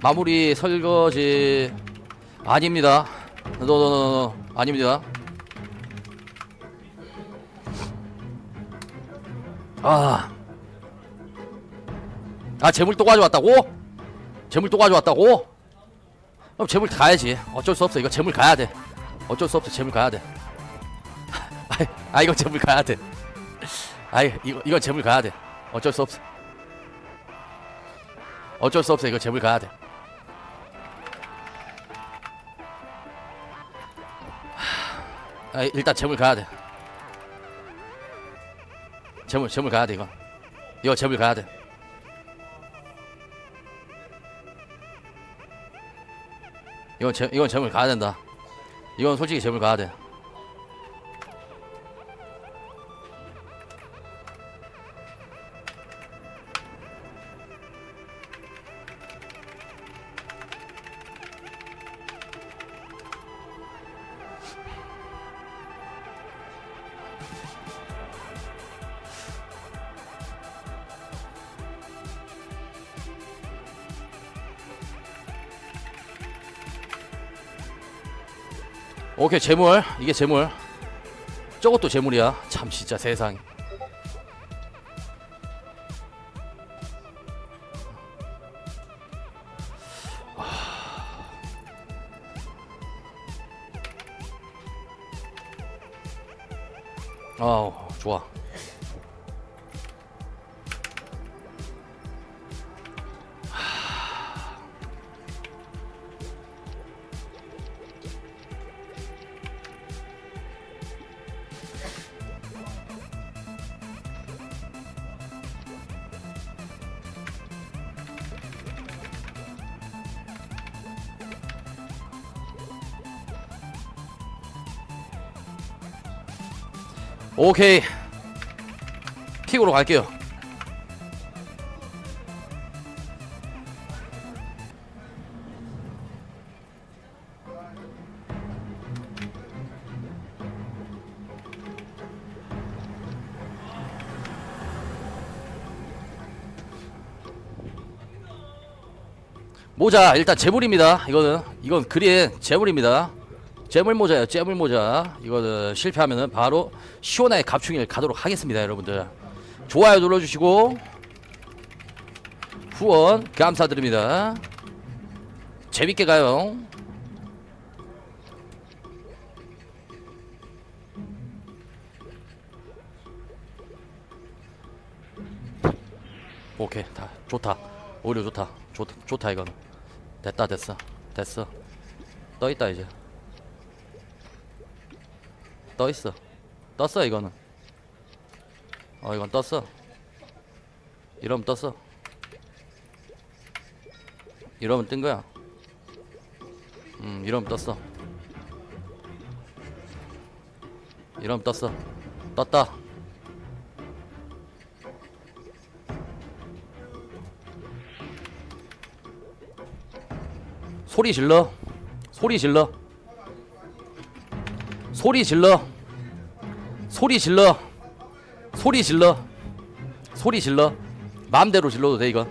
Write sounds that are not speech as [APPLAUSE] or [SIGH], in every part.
마무리 설거지 아닙니다. 노노노노 아닙니다. 아, 아 재물 또 가져왔다고? 재물 또 가져왔다고? 그럼 재물 가야지. 어쩔 수 없어. 이거 재물 가야 돼. 어쩔 수 없어. 재물 가야 돼. 아, [LAUGHS] 아 이거 재물 가야 돼. 아 이거 이건 재물 가야 돼. 어쩔 수 없어. 어쩔 수 없어. 이거 재물 가야 돼. 아, 일단 재물 가야 돼. 재물 재물 가야 돼 이거. 이거 재물 가야 돼. 이건 재 이건 재물 가야 된다. 이건 솔직히 재물 가야 돼. 오케이 재물. 이게 재물. 저것도 재물이야. 참 진짜 세상 아우 좋아 오케이. 픽으로 갈게요. 모자 일단 재물입니다. 이거는 이건 그린 재물입니다 재물 모자예요 재물 모자. 이거는 실패하면은 바로 시원하게 갑충일 가도록 하겠습니다 여러분들. 좋아요 눌러주시고 후원 감사드립니다. 재밌게 가요. 오케이 다 좋다. 오히려 좋다. 좋다 좋다 이거는 됐다 됐어. 됐어. 떠 있다 이제 떠 있어. 떴어 이거는. 어 이건 떴어. 이러면 떴어. 이러면 뜬 거야. 음 이러면 떴어. 이러면 떴어. 떴다. 소리 질러. 소리 질러 소리 질러. 소리 질러. 소리 질러. 소리 질러. 마음대로 질러도 돼 이건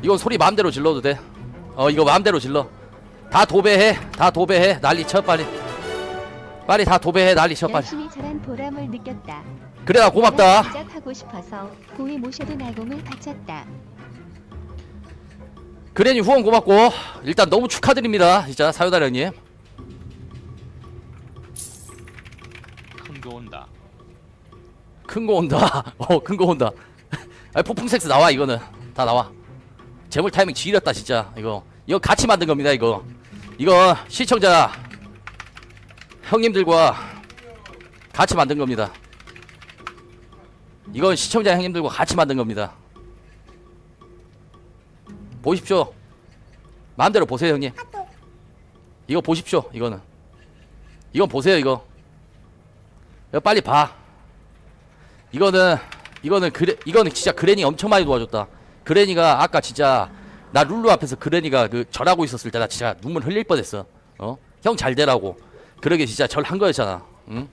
이건 소리 마음대로 질러도 돼어 이거 마음대로 질러. 다 도배해. 다 도배해. 난리 쳐 빨리. 빨리 다 도배해. 난리 쳐 빨리. 열심히 자란 보람을 느꼈다. 그래 나 고맙다. 시작하고 싶어서 고이 모셔도 나공을 바쳤다. 그래니 후원 고맙고 일단 너무 축하드립니다. 진짜 사요다리 형님 큰 거 온다. 큰 거 온다? [LAUGHS] 어 큰 거 온다. [LAUGHS] 아 폭풍 섹스 나와 이거는. 다 나와. 재물 타이밍 지렸다 진짜 이거. 이거 같이 만든 겁니다 이거. 이거 시청자 형님들과 같이 만든 겁니다. 이건 시청자 형님들과 같이 만든 겁니다. 보십시오. 마음대로 보세요 형님. 이거 보십시오 이거는. 이건 보세요 이거 이거 빨리 봐 이거는 이거는 그래 이거는 진짜 그레니 엄청 많이 도와줬다. 그레니가 아까 진짜 나 룰루 앞에서 그레니가 그 절하고 있었을 때 나 진짜 눈물 흘릴 뻔했어. 어? 형 잘 되라고. 그러게 진짜 절 한 거였잖아. 응?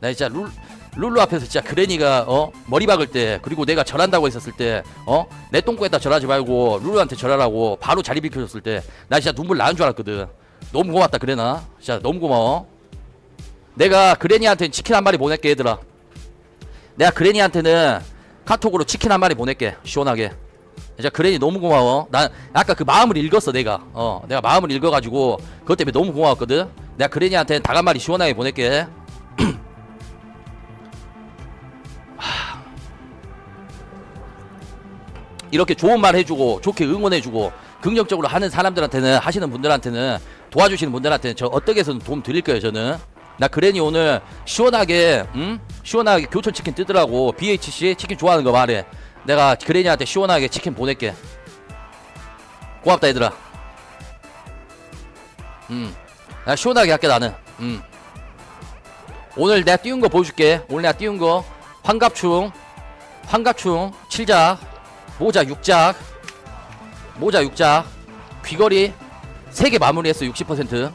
나 진짜 룰 룰루 앞에서 진짜 그레니가 어 머리 박을 때 그리고 내가 절한다고 했었을 때어내 똥꼬에다 절하지 말고 룰루한테 절하라고 바로 자리 비켜줬을 때 나 진짜 눈물 나는 줄 알았거든 너무 고맙다 그래나 진짜 너무 고마워 내가 그레니한테 치킨 한 마리 보낼게 얘들아. 내가 그레니한테는 카톡으로 치킨 한 마리 보낼게 시원하게. 진짜 그레니 너무 고마워. 난 아까 그 마음을 읽었어 내가. 어 내가 마음을 읽어가지고 그것 때문에 너무 고마웠거든. 내가 그레니한테 닭 한 마리 시원하게 보낼게. [CLEARS THROAT] 이렇게 좋은 말 해주고 좋게 응원해주고 긍정적으로 하는 사람들한테는 하시는 분들한테는 도와주시는 분들한테는 저 어떻게 해서든 도움 드릴 거예요 저는 나 그래니 오늘? 시원하게 음 시원하게 교촌 치킨 뜨더라고 BHC 치킨 좋아하는 거 말해. 내가 그래니한테 시원하게 치킨 보낼게. 고맙다 얘들아. 음나 시원하게 할게 나는. 음 오늘 내가 띄운 거 보여줄게. 오늘 내가 띄운 거. 환갑충 환갑충 7작 모자 6작 모자 6작 귀걸이 3개 마무리했어 60%